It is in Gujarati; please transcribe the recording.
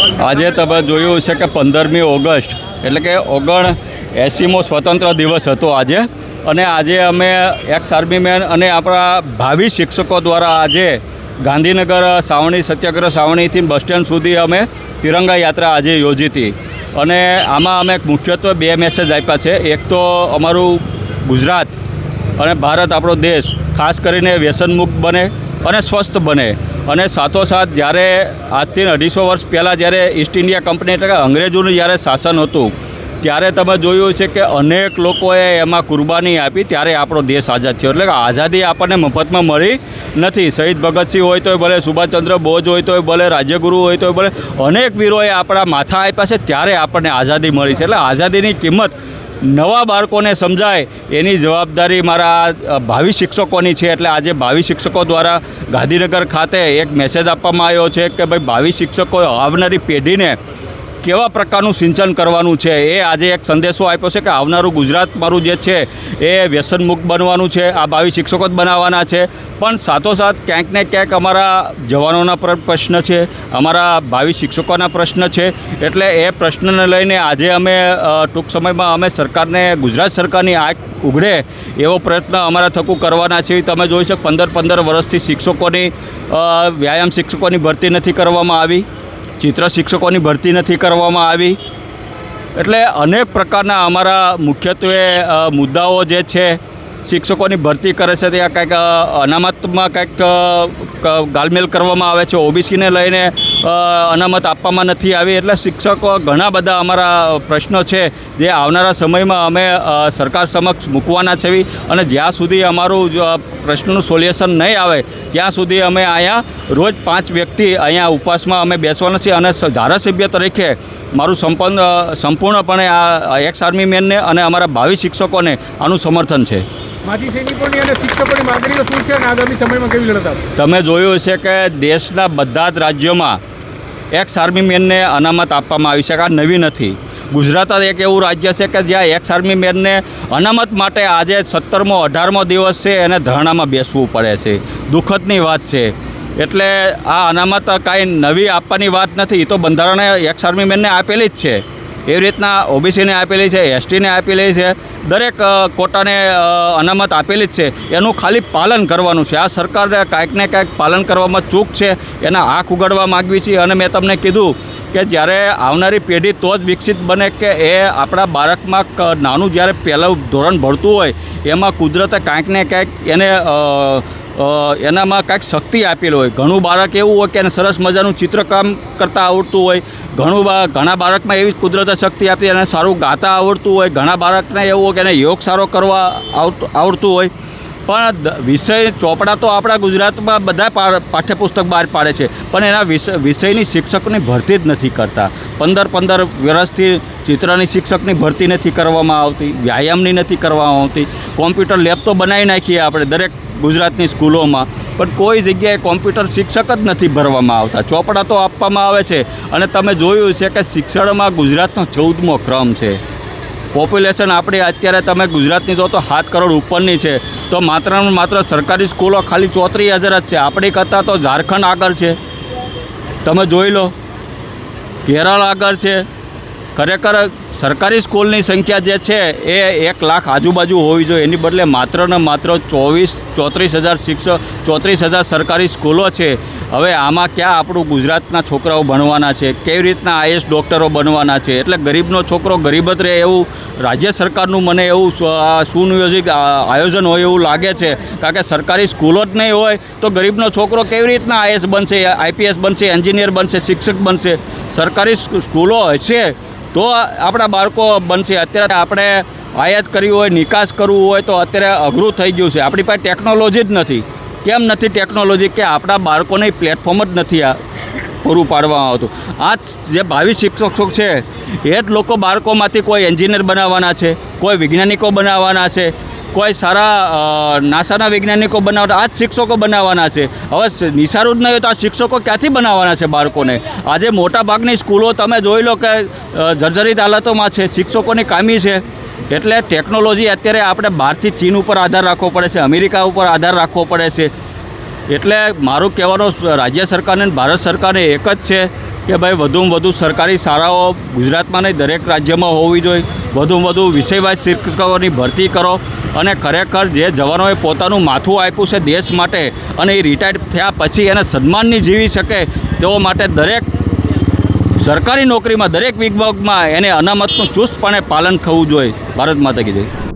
આજે તમે જોયું છે કે પંદરમી ઓગસ્ટ, એટલે કે ઓગણ એંસીમો સ્વતંત્ર દિવસ હતો આજે. અને આજે અમે એક્સ આર્મી મેન અને આપણા ભાવિ શિક્ષકો દ્વારા આજે ગાંધીનગર સાવણી, સત્યાગ્રહ સાવણીથી બસ સ્ટેન્ડ સુધી અમે તિરંગા યાત્રા આજે યોજી હતી. અને આમાં અમે મુખ્યત્વે બે મેસેજ આપ્યા છે. એક તો અમારું ગુજરાત અને ભારત આપણો દેશ ખાસ કરીને વ્યસનમુક્ત બને અને સ્વસ્થ બને. અને સાથોસાથ જ્યારે આજથી અઢીસો વર્ષ પહેલાં જ્યારે ઈસ્ટ ઇન્ડિયા કંપની એટલે અંગ્રેજોનું જ્યારે શાસન હતું, ત્યારે તમે જોયું છે કે અનેક લોકોએ એમાં કુરબાની આપી, ત્યારે આપણો દેશ આઝાદ થયો. એટલે કે આઝાદી આપણને મફતમાં મળી નથી. શહીદ ભગતસિંહ હોય તોય ભલે, સુભાષચંદ્ર બોઝ હોય તોય ભલે, રાજ્યગુરુ હોય તોય ભલે, અનેક વીરોએ આપણા માથા આપ્યા છે, ત્યારે આપણને આઝાદી મળી છે. એટલે આઝાદીની કિંમત નવા બાળકોને સમજાય એની જવાબદારી મારા ભાવિ શિક્ષકોની છે. એટલે આજે ભાવિ શિક્ષકો દ્વારા ગાંધીનગર ખાતે એક મેસેજ આપવામાં આવ્યો છે કે ભાઈ ભાવિ શિક્ષકો આવનારી પેઢીને કેવા પ્રકારનું સિંચન કરવાનું છે? એ આજે એક સંદેશો આપ્યો છે કે આવનારું ગુજરાત મારું જે છે, એ વ્યસનમુક્ત બનવાનું છે. આ ભાવિ શિક્ષકો જ બનાવવાના છે. પણ સાથોસાથ ક્યાંક ને ક્યાંક અમારા જવાનોના પ્ર- પ્રશ્ન છે, અમારા ભાવિ શિક્ષકોના પ્રશ્ન છે. એટલે એ પ્રશ્નને લઈને આજે અમે ટૂંક સમયમાં અમે સરકારને, ગુજરાત સરકારની આંખ ઉઘડે એવો પ્રયત્ન અમારા થકું કરવાના છે. તમે જોઈ શકો, પંદર પંદર વર્ષથી શિક્ષકોની વ્યાયામ શિક્ષકોની ભરતી નથી કરવામાં આવી. ચિત્ર શિક્ષકોની ભરતી નથી કરવામાં આવી. એટલે અનેક પ્રકારના અમારા મુખ્યત્વે મુદ્દાઓ જે છે શિક્ષકોની ભરતી કરે છે, ત્યાં કંઈક અનામતમાં કંઈક ગાલમેલ કરવામાં આવે છે. ઓબીસીને લઈને અનામત આપવામાં નથી આવી. એટલે શિક્ષકો ઘણા બધા અમારા પ્રશ્નો છે, જે આવનારા સમયમાં અમે સરકાર સમક્ષ મૂકવાના છે. અને જ્યાં સુધી અમારું પ્રશ્નનું સોલ્યુશન નહીં આવે, ત્યાં સુધી અમે અહીંયા રોજ પાંચ વ્યક્તિ અહીંયા ઉપવાસમાં અમે બેસવાના છીએ. અને ધારાસભ્ય તરીકે મારું સંપન્ન સંપૂર્ણપણે આ એક્સ આર્મી મેનને અને અમારા ભાવિ શિક્ષકોને આનું સમર્થન છે. તમે જોયું છે કે દેશના બધા જ રાજ્યોમાં એક્સ આર્મી મેનને અનામત આપવામાં આવી છે આ નવી નથી. ગુજરાત જ એક એવું રાજ્ય છે કે જ્યાં એક્સ આર્મી મેનને અનામત માટે આજે સત્તરમો અઢારમો દિવસ છે એને ધરણામાં બેસવું પડે છે. દુઃખદની વાત છે. એટલે આ અનામત કાંઈ નવી આપવાની વાત નથી, એ તો બંધારણે એક્સ આર્મી મેનને આપેલી જ છે. એવી રીતના ઓબીસીને આપેલી છે એસટીને આપેલી છે, દરેક કોટાને અનામત આપેલી જ છે. એનું ખાલી પાલન કરવાનું છે. આ સરકારને કાંઈક ને કાંઈક પાલન કરવામાં ચૂક છે, એના આંખ ઉગાડવા માગવી છે. અને મેં તમને કીધું કે જ્યારે આવનારી પેઢી તો જ વિકસિત બને કે એ આપણા બાળકમાં નાનું જ્યારે પહેલું ધોરણ ભળતું હોય, એમાં કુદરતે કાંઈક ને કાંઈક એને એનામાં કાંઈક શક્તિ આપેલ હોય. ઘણું બાળક એવું હોય કે એને સરસ મજાનું ચિત્રકામ કરતાં આવડતું હોય. ઘણું બા, ઘણા બાળકમાં એવી કુદરતે શક્તિ આપી એને સારું ગાતા આવડતું હોય. ઘણા બાળકને એવું હોય કે એને યોગ સારો કરવા આવડતું હોય. પણ વિષય ચોપડા તો આપણા ગુજરાતમાં બધા પાઠ્યપુસ્તક બહાર પાડે છે. પણ એના વિષય વિષયની શિક્ષકની ભરતી જ નથી કરતા. પંદર પંદર વર્ષથી ચિત્રની શિક્ષકની ભરતી નથી કરવામાં આવતી. વ્યાયામની નથી કરવામાં આવતી. કોમ્પ્યુટર લેબ તો બનાવી નાખીએ આપણે. દરેક ગુજરાતની સ્કૂલોમાં, પણ કોઈ જગ્યાએ કોમ્પ્યુટર શિક્ષક જ નથી ભરવામાં આવતા. ચોપડા તો આપવામાં આવે છે, અને તમે જોયું છે કે શિક્ષણમાં ગુજરાતનો ચૌદમો ક્રમ છે. પોપ્યુલેશન આપણી અત્યારે તમે ગુજરાતની જો તો સાત કરોડ ઉપરની છે, તો માત્ર માત્ર સરકારી સ્કૂલો ખાલી ચોત્રીસ હજાર જ છે. આપણી કરતાં તો ઝારખંડ આગળ છે. તમે જોઈ લો. કેરળ આગળ છે. ખરેખર સરકારી સ્કૂલની સંખ્યા જે છે એ એક લાખ આજુબાજુ હોવી જોઈએ. એની બદલે માત્ર ને માત્ર ચોવીસ, ચોત્રીસ હજાર શિક્ષક ચોત્રીસ હજાર સરકારી સ્કૂલો છે. હવે આમાં ક્યાં આપણું ગુજરાતના છોકરાઓ ભણવાના છે? કેવી રીતના આઈએસ ડૉક્ટરો બનવાના છે? એટલે ગરીબનો છોકરો ગરીબ જ રહે એવું રાજ્ય સરકારનું મને એવું સુનિયોજિત આયોજન હોય એવું લાગે છે. કારણ કે સરકારી સ્કૂલો જ નહીં હોય તો ગરીબનો છોકરો કેવી રીતના આઈએસ બનશે, આઈપીએસ બનશે, એન્જિનિયર બનશે, શિક્ષક બનશે? સરકારી સ્કૂલો હશે. તો આપણા બાળકો બનશે. અત્યારે આપણે આયાત કરવી હોય, નિકાસ કરવું હોય તો અત્યારે અઘરું થઈ ગયું છે. આપણી પાસે ટેકનોલોજી જ નથી. કેમ નથી ટેકનોલોજી? કે આપણા બાળકોને પ્લેટફોર્મ જ નથી આ પૂરું પાડવામાં આવતું. આ જે ભાવિ શિક્ષકો છે, એ જ લોકો બાળકોમાંથી કોઈ એન્જિનિયર બનાવવાના છે, કોઈ વૈજ્ઞાનિકો બનાવવાના છે કોઈ સારા નાસાના વૈજ્ઞાનિકો બનાવતા, આ જ શિક્ષકો બનાવવાના છે. હવે નિશારું જ નહીં હોય તો આ શિક્ષકો ક્યાંથી બનાવવાના છે બાળકોને? આજે મોટા ભાગની સ્કૂલો તમે જોઈ લો કે જર્જરિત હાલતોમાં છે, શિક્ષકોની કામી છે. એટલે ટેકનોલોજી અત્યારે આપણે બહારથી ચીન ઉપર આધાર રાખવો પડે છે, અમેરિકા ઉપર આધાર રાખવો પડે છે. એટલે મારું કહેવાનો રાજ્ય સરકારને ભારત સરકારને એક જ છે કે ભાઈ વધુમાં વધુ સરકારી શાળાઓ ગુજરાતમાં નહીં, દરેક રાજ્યમાં હોવી જોઈએ. વધુમાં વધુ વિષયવાઇઝ શિક્ષકોની ભરતી કરો અને ખરેખર જે જવાનોએ પોતાનું માથું આપ્યું છે દેશ માટે અને એ રિટાયર્ડ થયા પછી એને સન્માનની જીવી શકે તેઓ માટે દરેક સરકારી નોકરીમાં, દરેક વિભાગમાં એને અનામતનું ચુસ્તપણે પાલન થવું જોઈએ. ભારત માતા કીધું